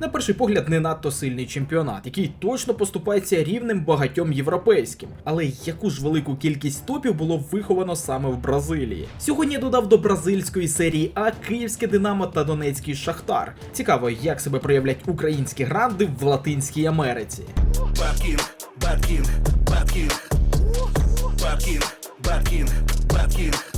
На перший погляд, не надто сильний чемпіонат, який точно поступається рівнем багатьом європейським. Але яку ж велику кількість топів було виховано саме в Бразилії? Сьогодні я додав до бразильської серії А Київське Динамо та Донецький Шахтар. Цікаво, як себе проявлять українські гранди в Латинській Америці. Bad King, Bad King, Bad King.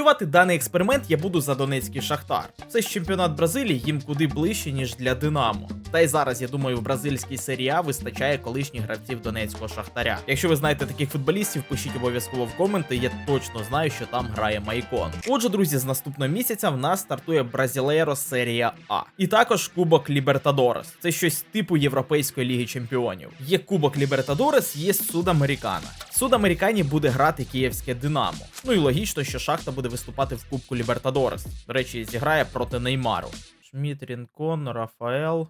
Симулювати даний експеримент я буду за Донецький Шахтар. Це ж чемпіонат Бразилії їм куди ближче, ніж для Динамо. Та й зараз, я думаю, в бразильській серії А вистачає колишніх гравців Донецького Шахтаря. Якщо ви знаєте таких футболістів, пишіть обов'язково в коменти, я точно знаю, що там грає Майкон. Отже, друзі, з наступного місяця в нас стартує Бразилейро серія А. І також Кубок Лібертадорес. Це щось типу Європейської ліги чемпіонів. Є Кубок Лібертадорес, є Судамерикана. В Судамерикані буде грати київське Динамо. Ну і логічно, що Шахта буде виступати в Кубку Лібертадорес. До речі, зіграє проти Неймару. Шміт, Рінкон, Рафаел.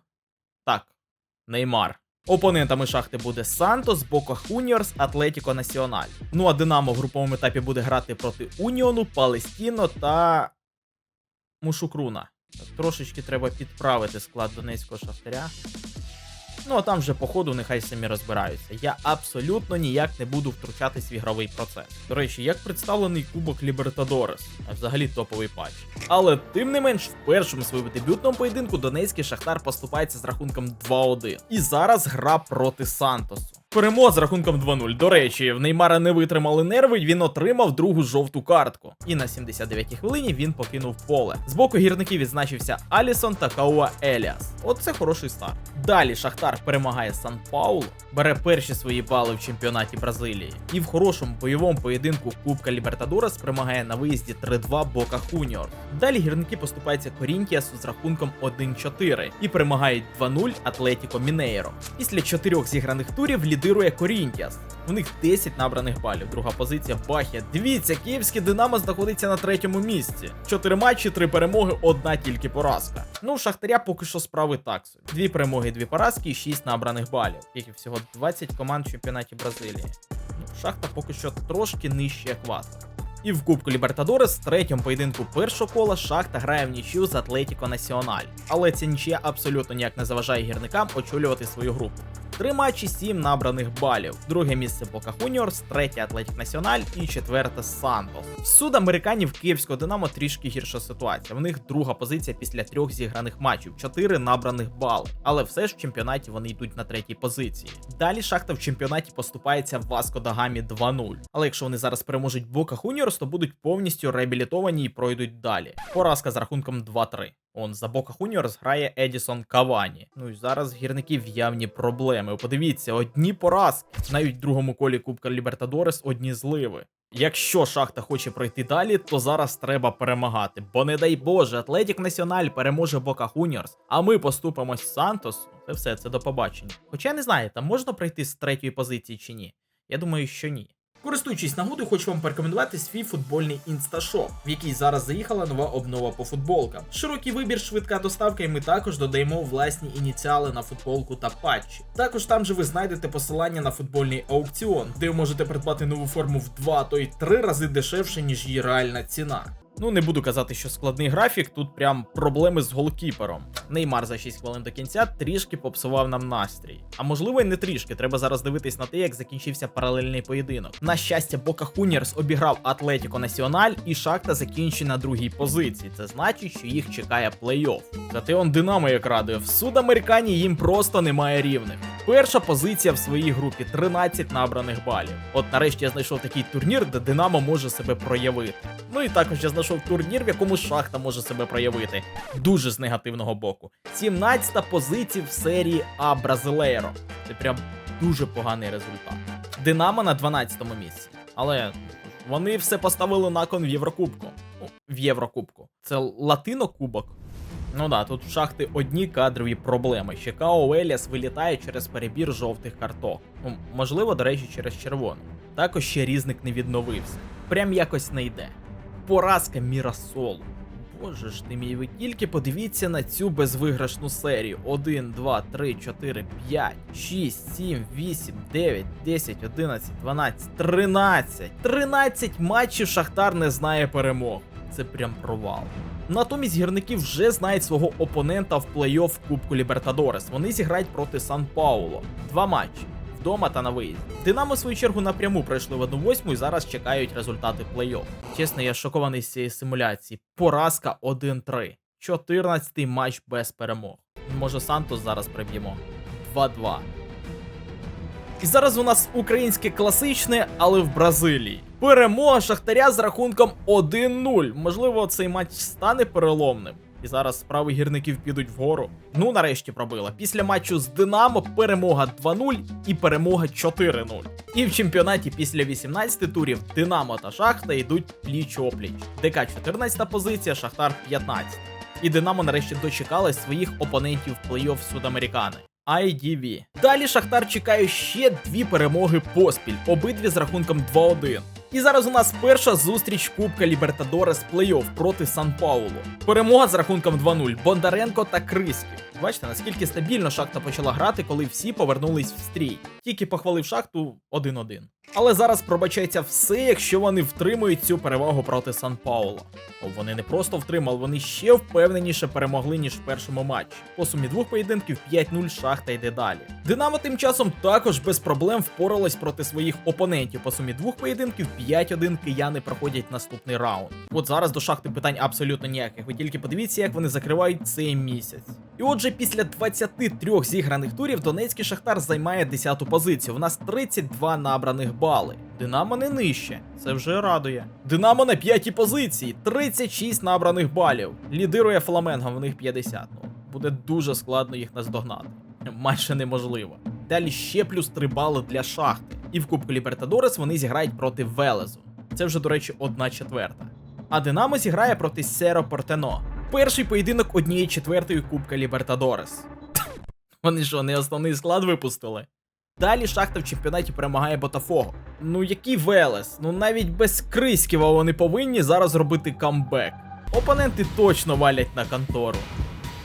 Так, Неймар. Опонентами шахти буде Сантос, Бока Хуніорс, Атлетіко Національ. Ну а Динамо в груповому етапі буде грати проти Уніону, Палестіно та Мушукруна. Трошечки треба підправити склад Донецького шахтаря. Ну а там вже по ходу нехай самі розбираються. Я абсолютно ніяк не буду втручатись в ігровий процес. До речі, як представлений Кубок Лібертадорес, а взагалі топовий патч. Але тим не менш, в першому своєму дебютному поєдинку Донецький Шахтар поступається з рахунком 2-1. І зараз гра проти Сантосу. Перемога з рахунком 2-0. До речі, в Неймара не витримали нерви, він отримав другу жовту картку. І на 79-й хвилині він покинув поле. З боку гірників відзначився Алісон та Кауа Еліас. Оце хороший старт. Далі Шахтар перемагає Сан Паулу, бере перші свої бали в чемпіонаті Бразилії. І в хорошому бойовому поєдинку Кубка Лібертадорес перемагає на виїзді 3-2 Бока Хуніор. Далі гірники поступаються Корінтіасу з рахунком 1-4 і перемагають 2-0 Атлетіко Мінейро. Після чотирьох зіграних турів лідирує Корінтіас. У них 10 набраних балів. Друга позиція Бахія. Дивіться, київське Динамо знаходиться на третьому місці. Чотири матчі, три перемоги, одна тільки поразка. Ну, Шахтаря поки що справи так собі. Дві перемоги, дві поразки і 6 набраних балів. Тільки всього 20 команд в чемпіонаті Бразилії. Ну, шахта поки що трошки нижче екватора. І в Кубку Лібертадорес в третьому поєдинку першого кола Шахта грає в нічю з Атлетіко Національ. Але ця нічия абсолютно ніяк не заважає гірникам очолювати свою групу. Три матчі, сім набраних балів. Друге місце Бока Хуніорс, третє Атлетік Національ і четверте Сантос. В Судамериканів Київського Динамо трішки гірша ситуація. В них друга позиція після трьох зіграних матчів, чотири набраних бали. Але все ж в чемпіонаті вони йдуть на третій позиції. Далі шахта в чемпіонаті поступається Васко Дагамі 2-0. Але якщо вони зараз переможуть Бока Хуніорс, то будуть повністю реабілітовані і пройдуть далі. Поразка з рахунком 2-3. Он за Бока Хуніорс грає Едісон Кавані. Ну і зараз в гірників явні проблеми. Подивіться, одні поразки. Навіть в другому колі Кубка Лібертадорес одні зливи. Якщо шахта хоче пройти далі, то зараз треба перемагати. Бо не дай Боже, Атлетік Національ переможе Бока Хуніорс, а ми поступимось з Сантосу. Це все, це до побачення. Хоча я не знаю, там можна пройти з третьої позиції чи ні. Я думаю, що ні. Користуючись нагодою, хочу вам порекомендувати свій футбольний інсташоп, в який зараз заїхала нова обнова по футболкам. Широкий вибір, швидка доставка, і ми також додаємо власні ініціали на футболку та патчі. Також там же ви знайдете посилання на футбольний аукціон, де ви можете придбати нову форму в 2, то й 3 рази дешевше, ніж її реальна ціна. Ну, не буду казати, що складний графік, тут прям проблеми з голкіпером. Неймар за 6 хвилин до кінця трішки попсував нам настрій. А можливо, й не трішки. Треба зараз дивитись на те, як закінчився паралельний поєдинок. На щастя, Бока Хуніерс обіграв Атлетіко Національ, і Шахта закінчить на другій позиції. Це значить, що їх чекає плей-офф. Зате он Динамо як радує. В Судамерикані їм просто немає рівних. Перша позиція в своїй групі 13 набраних балів. От нарешті я знайшов такий турнір, де Динамо може себе проявити. Ну і також я знайшов турнір, в якому шахта може себе проявити. Дуже з негативного боку. 17 позиція в серії А Бразилейро. Це прям дуже поганий результат. Динамо на 12-му місці. Але вони все поставили на кон в Єврокубку. В Єврокубку. Це Латинокубок. Ну да, тут в шахти одні кадрові проблеми. Ще Као Еліас вилітає через перебір жовтих карток. Ну, можливо, до речі, через червону. Також ще різник не відновився. Прям якось не йде. Поразка Мірасолу. Боже ж ти мій, ви тільки подивіться на цю безвиграшну серію. 1, 2, 3, 4, 5, 6, 7, 8, 9, 10, 11, 12, 13. 13 матчів Шахтар не знає перемог. Це прям провал. Натомість гірники вже знають свого опонента в плей-офф Кубку Лібертадорес. Вони зіграють проти Сан Пауло. Два матчі. Вдома та на виїзді. Динамо в свою чергу напряму пройшли в 1-8 і зараз чекають результати плей-офф. Чесно, я шокований з цієї симуляції. Поразка 1-3. 14-й матч без перемог. Може Сантос зараз приб'ємо. 2-2. І зараз у нас українське класичне, але в Бразилії. Перемога Шахтаря з рахунком 1-0. Можливо, цей матч стане переломним. І зараз справи гірників підуть вгору. Ну, нарешті пробила. Після матчу з Динамо перемога 2-0 і перемога 4-0. І в чемпіонаті після 18 турів Динамо та Шахта йдуть пліч-опліч. ДК 14 позиція, Шахтар 15. І Динамо нарешті дочекалась своїх опонентів плей-офф Судамерикани. IDV. Далі Шахтар чекає ще дві перемоги поспіль, обидві з рахунком 2-1. І зараз у нас перша зустріч Кубка Лібертадорес плей-офф проти Сан Паулу. Перемога з рахунком 2-0. Бондаренко та Криськів. Бачите, наскільки стабільно шахта почала грати, коли всі повернулись в стрій. Тільки похвалив шахту 1-1. Але зараз пробачається все, якщо вони втримують цю перевагу проти Сан Пауло. Вони не просто втримали, вони ще впевненіше перемогли, ніж в першому матчі. По сумі двох поєдинків 5-0 шахта йде далі. Динамо тим часом також без проблем впоралась проти своїх опонентів. По сумі двох поєдинків 5-1 кияни проходять наступний раунд. От зараз до шахти питань абсолютно ніяких. Ви тільки подивіться, як вони закривають цей місяць. І отже, після 23 зіграних турів Донецький Шахтар займає 10-ту позицію. У нас 32 набраних бали. Динамо не нижче, це вже радує. Динамо на 5-й позиції, 36 набраних балів. Лідирує Фламенго, в них 50. Ну, буде дуже складно їх наздогнати. Майже неможливо. Далі ще плюс 3 бали для шахти. І в Кубку Лібертадорес вони зіграють проти Велезу. Це вже, до речі, одна четверта. А Динамо зіграє проти Серо Портено. Перший поєдинок однієї четвертої Кубка Лібертадорес. Вони що, не основний склад випустили? Далі шахта в чемпіонаті перемагає Ботафого. Ну який Велес? Ну навіть без Криськіва вони повинні зараз робити камбек. Опоненти точно валять на контору.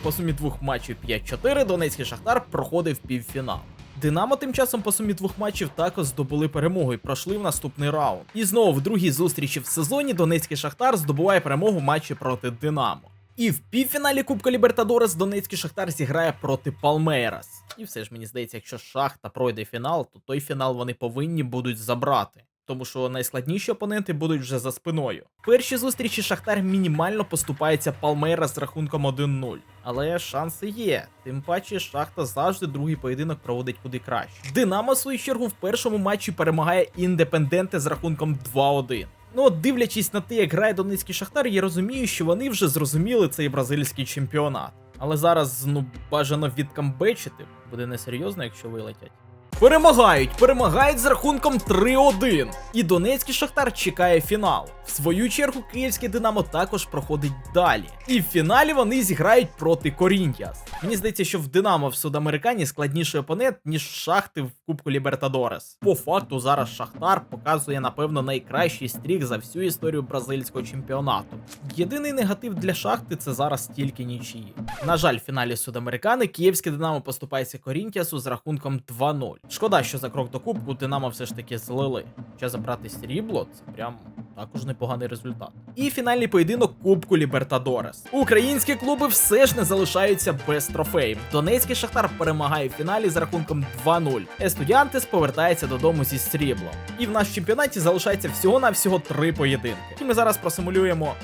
По сумі двох матчів 5-4 Донецький Шахтар проходив півфінал. Динамо тим часом по сумі двох матчів також здобули перемогу і пройшли в наступний раунд. І знову в другій зустрічі в сезоні Донецький Шахтар здобуває перемогу в матчі проти Динамо. І в півфіналі Кубка Лібертадорес Донецький Шахтар зіграє проти Палмейрас. І все ж мені здається, якщо Шахта пройде фінал, то той фінал вони повинні будуть забрати. Тому що найскладніші опоненти будуть вже за спиною. В першій зустрічі Шахтар мінімально поступається Палмейра з рахунком 1-0. Але шанси є. Тим паче Шахта завжди другий поєдинок проводить куди краще. Динамо, в свою чергу, в першому матчі перемагає індепенденте з рахунком 2-1. Ну, от дивлячись на те, як грає Донецький Шахтар, я розумію, що вони вже зрозуміли цей бразильський чемпіонат. Але зараз, ну, бажано відкамбечити, буде несерйозно, якщо вилетять. Перемагають, перемагають з рахунком 3-1. І Донецький Шахтар чекає фінал. В свою чергу київське Динамо також проходить далі. І в фіналі вони зіграють проти Корінтіас. Мені здається, що в Динамо в Судамерикані складніший опонент, ніж шахти в Кубку Лібертадорес. По факту зараз Шахтар показує, напевно, найкращий стрік за всю історію бразильського чемпіонату. Єдиний негатив для шахти це зараз тільки нічиї. На жаль, в фіналі Судамерикани київське Динамо поступається Корінтіасу з рахунком 2-0. Шкода, що за крок до кубку Динамо все ж таки злили. Ще забрати срібло, це прям також непоганий результат. І фінальний поєдинок Кубку Лібертадорес. Українські клуби все ж не залишаються без трофеїв. Донецький Шахтар перемагає в фіналі з рахунком 2-0. Естудіантес повертається додому зі сріблом. І в наш чемпіонаті залишається всього-навсього три поєдинки. І ми зараз просимулюємо.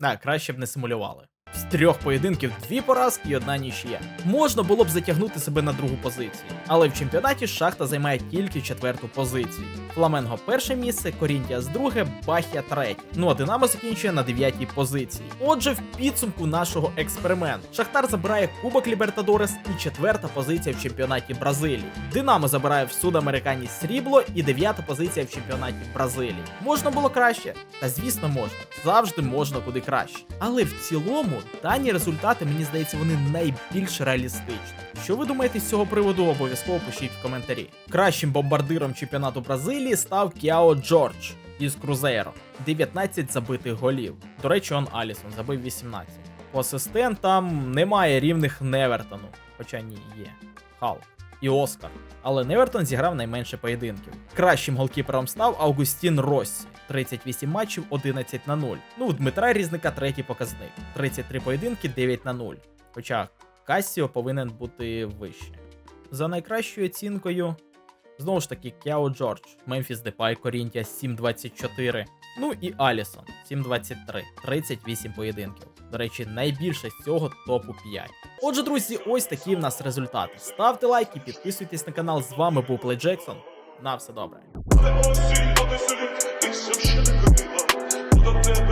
А, краще б не симулювали. З трьох поєдинків дві поразки і одна нічия. Можна було б затягнути себе на другу позицію, але в чемпіонаті шахта займає тільки четверту позицію. Фламенго перше місце, Корінтіас друге, Бахія третє. Ну а Динамо закінчує на дев'ятій позиції. Отже, в підсумку нашого експерименту Шахтар забирає Кубок Лібертадорес і четверта позиція в чемпіонаті Бразилії. Динамо забирає в Судамерикані срібло і дев'ята позиція в чемпіонаті Бразилії. Можна було краще? Та звісно, можна. Завжди можна куди краще. Але в цілому дані результати, мені здається, вони найбільш реалістичні. Що ви думаєте з цього приводу? Обов'язково пишіть в коментарі. Кращим бомбардиром чемпіонату Бразилії став Кіао Джордж із Крузейро. 19 забитих голів. До речі, он Алісон забив 18. По асистентам немає рівних Невертону, хоча ні, є. Халк. І Оскар. Але Невертон зіграв найменше поєдинків. Кращим голкіпером став Августін Россі. 38 матчів 11 на 0. Ну, у Дмитра Різника третій показник. 33 поєдинки 9 на 0. Хоча Кассіо повинен бути вище. За найкращою оцінкою, знову ж таки, Кяо Джордж, Мемфіс Депай, Корінтія 7-24. Ну і Алісон 7-23, 38 поєдинків. До речі, найбільше з цього топу 5. Отже, друзі, ось такі в нас результати. Ставте лайки, підписуйтесь на канал. З вами був Плей Джексон. На все добре. Осінь, а ти сидить, і